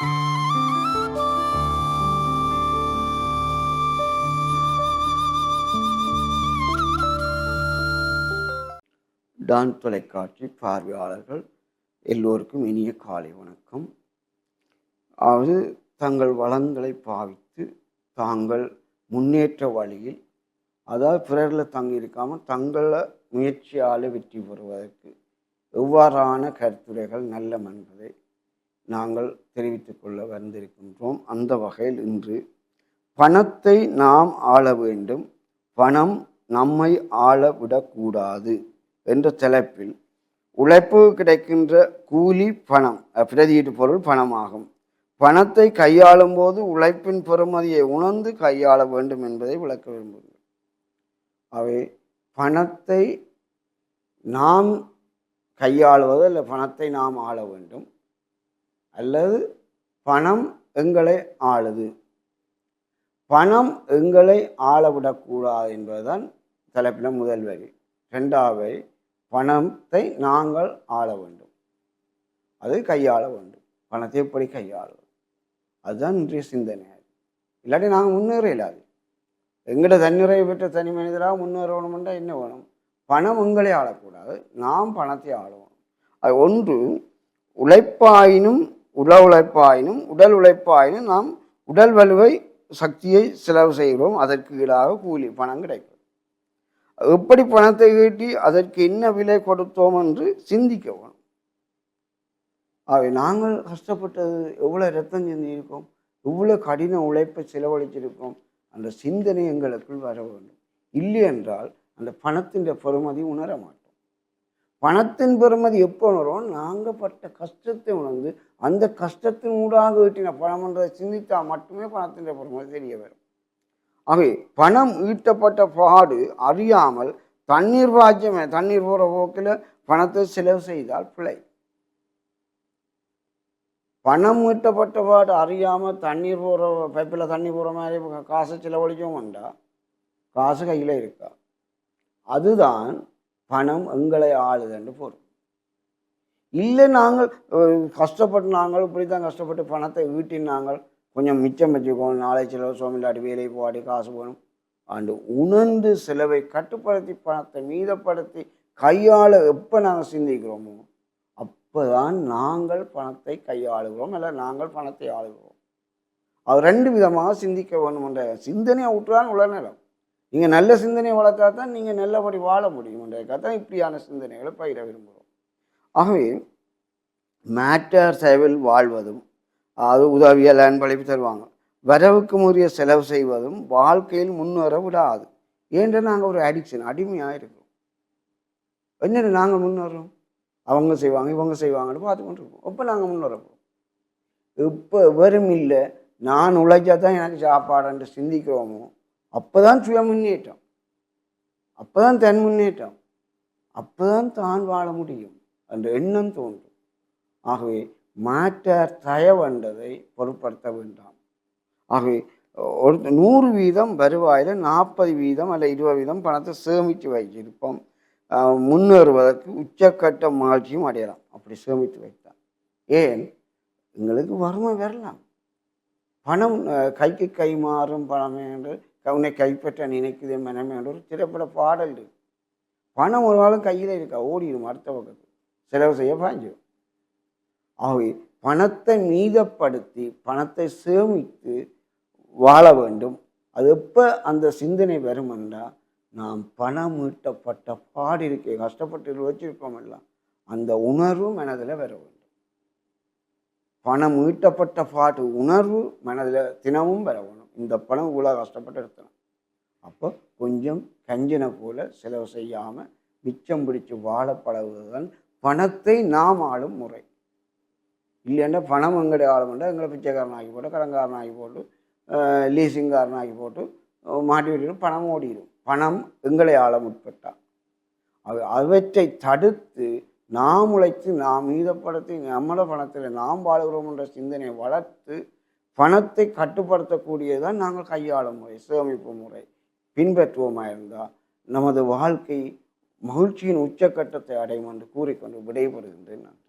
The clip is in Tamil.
டான் தொலைக்காட்சி பார்வையாளர்கள் எல்லோருக்கும் இனிய காலை வணக்கம். அதாவது தங்கள் வளங்களை பாவித்து தாங்கள் முன்னேற்ற வழியில் அதாவது பிறரில் தங்கி இருக்காமல் தங்களை முயற்சியால் வெற்றி பெறுவதற்கு எவ்வாறான கருத்துரைகள் நல்ல என்பதை நாங்கள் தெரிவித்து கொள்ள வந்திருக்கின்றோம். அந்த வகையில் இன்று பணத்தை நாம் ஆள வேண்டும். பணம் நம்மை ஆள விடக்கூடாது என்ற தலைப்பில் உழைப்பு கிடைக்கின்ற கூலி பணம் பிரதியீட்டு பொருள் பணமாகும். பணத்தை கையாளும் போது உழைப்பின் பெறுமதியை உணர்ந்து கையாள வேண்டும் என்பதை விளக்க விரும்புகிறேன். அவை பணத்தை நாம் கையாளுவது இல்லை பணத்தை நாம் ஆள வேண்டும். அல்லது பணம் எங்களை ஆளுது. பணம் எங்களை ஆளவிடக்கூடாது என்பதுதான் தலைப்பின முதல் வரி. ரெண்டாவது பணத்தை நாங்கள் ஆள வேண்டும். அது கையாள வேண்டும். பணத்தை எப்படி கையாளுவது? அதுதான் இன்றைய சிந்தனை. இல்லாட்டி நாங்கள் முன்னேற இல்லாது எங்கள்கிட்ட தன்னிறைவு பெற்ற தனி மனிதராக முன்னேறணுமெண்டா என்ன வேணும்? பணம் எங்களை ஆளக்கூடாது. நாம் பணத்தை ஆளுவோம் அது ஒன்று உழைப்பாயினும் உல உழைப்பாயினும் உடல் உழைப்பாயினும் நாம் உடல் வலுவை சக்தியை செலவு செய்கிறோம். அதற்கு ஈடாக கூலி பணம் கிடைக்கும். எப்படி பணத்தை ஈட்டி அதற்கு என்ன விலை கொடுத்தோம் என்று சிந்திக்க வேணும். ஆகவே நாங்கள் கஷ்டப்பட்டது எவ்வளோ ரத்தம் சிந்தியிருக்கோம் எவ்வளோ கடின உழைப்பை செலவழிச்சிருக்கோம் அந்த சிந்தனை எங்களுக்குள் வர வேண்டும். இல்லை என்றால் அந்த பணத்தின் பெருமதி உணர மாட்டோம். பணத்தின் பெறுமதி எப்போ உணரும் நாங்கள் பட்ட கஷ்டத்தை உணர்ந்து அந்த கஷ்டத்தின் ஊடாக ஈட்டின பணம் என்றதை சிந்தித்தால் மட்டுமே பணத்தின் பெறுமதி தெரிய வரும். ஆகவே பணம் ஈட்டப்பட்ட பாடு அறியாமல் தண்ணீர் பாய்ச்சமே தண்ணீர் போகிற போக்கில் பணத்தை செலவு செய்தால் பிழை. பணம் ஈட்டப்பட்ட பாடு அறியாமல் தண்ணீர் போகிற பைப்பில் தண்ணி போகிற மாதிரி காசை செலவழிக்கவும் வேண்டாம். காசு கையில் இருக்கா? அதுதான் பணம் எங்களை ஆளுதுன்னு பொருள். இல்லை நாங்கள் கஷ்டப்பட்டு நாங்கள் இப்படி தான் கஷ்டப்பட்டு பணத்தை ஈட்டினாங்கள் கொஞ்சம் மிச்சம் வச்சுக்கோம் நாளை செலவு சோமில்லாட்டி வேலைக்கு போகாட்டி காசு போகணும். அண்டு உணர்ந்து செலவை கட்டுப்படுத்தி பணத்தை மீதப்படுத்தி கையாள எப்போ நாங்கள் சிந்திக்கிறோமோ அப்போதான் நாங்கள் பணத்தை கையாளுகிறோம். இல்லை நாங்கள் பணத்தை ஆளுகிறோம். அது ரெண்டு விதமாக சிந்திக்க வேணும் என்ற சிந்தனையை உள்ள நேரம் நீங்கள் நல்ல சிந்தனையை வளர்த்தா தான் நீங்கள் நல்லபடி வாழ முடியும் தான் இப்படியான சிந்தனைகளை பயிர விரும்புகிறோம். ஆகவே மேட்டர் சேவில் வாழ்வதும் அது உதவியல் அன்பளிப்பு தருவாங்க. வரவுக்கு உரிய செலவு செய்வதும் வாழ்க்கையில் முன்னேற விடாது. ஏன்ற நாங்கள் ஒரு அடிக்ஷன் அடிமையாக இருக்கிறோம். என்னென்ன நாங்கள் முன்னேறோம்? அவங்க செய்வாங்க இவங்க செய்வாங்கன்னு பார்த்து கொண்டு இருக்கோம் எப்போ நாங்கள் முன்னேறப்போம் இப்போ வெறும் இல்லை நான் உழைச்சா தான் எனக்கு சாப்பாடுன்ட்டு சிந்திக்கிறோமோ அப்போ தான் சுய முன்னேற்றம். அப்போ தான் தன் முன்னேற்றம். அப்போ தான் தான் வாழ முடியும் என்ற எண்ணம் தோன்றும். ஆகவே மாற்றார் தயவன்றதை பொருட்படுத்த வேண்டாம். ஆகவே ஒரு நூறு வீதம் வருவாயில் நாற்பது வீதம் அல்ல இருபது வீதம் பணத்தை சேமித்து வைத்திருப்போம். முன்னேறுவதற்கு உச்சக்கட்ட மகிழ்ச்சியும் அடையலாம். அப்படி சேமித்து வைத்தால். ஏன்? எங்களுக்கு வறுமை வரலாம். பணம் கைக்கு கை மாறும் பணமே என்று உன்னை கைப்பற்ற நினைக்குதே மனமே ஒரு திரைப்பட பாடல் இருக்கு பணம் ஒரு நாளும் கையில் இருக்கா? ஓடிடும் அடுத்த பக்கத்து செலவு செய்ய பாய்ஞ்சிடும் ஆகவே பணத்தை மீதப்படுத்தி பணத்தை சேமித்து வாழ வேண்டும். அது எப்போ அந்த சிந்தனை வரும் என்றால் நாம் பணம் ஈட்டப்பட்ட பாடு இருக்கே கஷ்டப்பட்டு வச்சிருக்கோம் எல்லாம். அந்த உணர்வு மனதில் வர வேண்டும். பணம் ஈட்டப்பட்ட பாட்டு உணர்வு மனதில் தினமும் வர வேண்டும். இந்த பணம் இவ்வளோ கஷ்டப்பட்டு எடுத்தணும் அப்போ கொஞ்சம் கஞ்சனை போல செலவு செய்யாமல் மிச்சம் பிடிச்சி வாழ பழகுவதுதான் பணத்தை நாம் ஆளும் முறை. இல்லைன்னா பணம் எங்களுடைய ஆளுமெண்டா எங்களை பிச்சைக்காரன் போட்டு கடன்காரன் போட்டு லீசிங்காரனாகி போட்டு மாட்டி விட்டு பணம் ஓடிடும். பணம் எங்களை ஆள முற்பட்டான் அது அவற்றை தடுத்து நாம் உழைத்து நாம் மீதப்படுத்தி நம்மளை பணத்தில் நாம் வாழ்கிறோம் என்ற சிந்தனையை வளர்த்து பணத்தை கட்டுப்படுத்தக்கூடியதான் நாங்கள் கையாளும் முறை சேமிப்பு முறை. பின்பற்றுவோமாக இருந்தால் நமது வாழ்க்கை மகிழ்ச்சியின் உச்சக்கட்டத்தை அடையும் என்று கூறிக்கொண்டு விடைபெறுகின்றேன் நான்.